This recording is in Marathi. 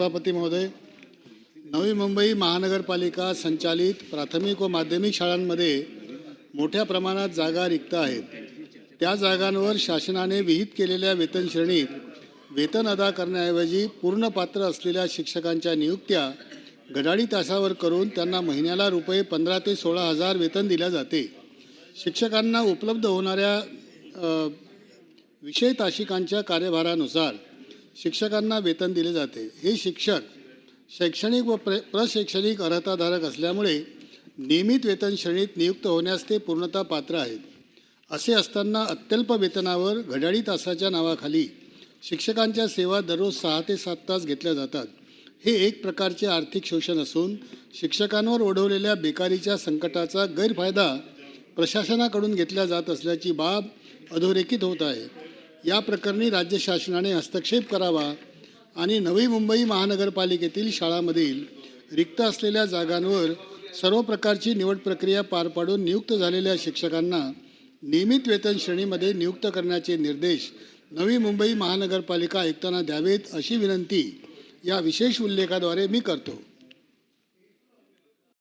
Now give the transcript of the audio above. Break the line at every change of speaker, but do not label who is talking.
सभापती महोदय नवी मुंबई महानगरपालिका संचालित प्राथमिक व माध्यमिक शाळांमध्ये मोठ्या प्रमाणात जागा रिक्त आहेत. त्या जागांवर शासनाने विहित केलेल्या वेतन श्रेणीत वेतन अदा करण्याऐवजी पूर्ण पात्र असलेल्या शिक्षकांच्या नियुक्त्या गडाडी तासावर करून त्यांना महिन्याला रुपये पंधरा ते सोळा हजार वेतन दिले जाते. शिक्षकांना उपलब्ध होणाऱ्या विषय तासिकांच्या कार्यभारानुसार शिक्षकांना वेतन दिले जाते. हे शिक्षक शैक्षणिक व प्र प्रशैक्षणिक अर्हताधारक असल्यामुळे नियमित वेतन श्रेणीत नियुक्त होण्यास ते पूर्णतः पात्र आहेत. असे असताना अत्यल्प वेतनावर घड्याळी तासाच्या नावाखाली शिक्षकांच्या सेवा दररोज सहा ते सात तास घेतल्या जातात. हे एक प्रकारचे आर्थिक शोषण असून शिक्षकांवर ओढवलेल्या बेकारीच्या संकटाचा गैरफायदा प्रशासनाकडून घेतला जात असल्याची बाब अधोरेखित होत आहे. या प्रकरणी राज्य शासनाने हस्तक्षेप करावा आणि नवी मुंबई महानगरपालिकेतील शाळांमधील रिक्त असलेल्या जागांवर सर्व प्रकारची निवड प्रक्रिया पार पाडून नियुक्त झालेल्या शिक्षकांना नियमित वेतन श्रेणीमध्ये नियुक्त करण्याचे निर्देश नवी मुंबई महानगरपालिका आयुक्तांना द्यावेत अशी विनंती या विशेष उल्लेखाद्वारे मी करतो.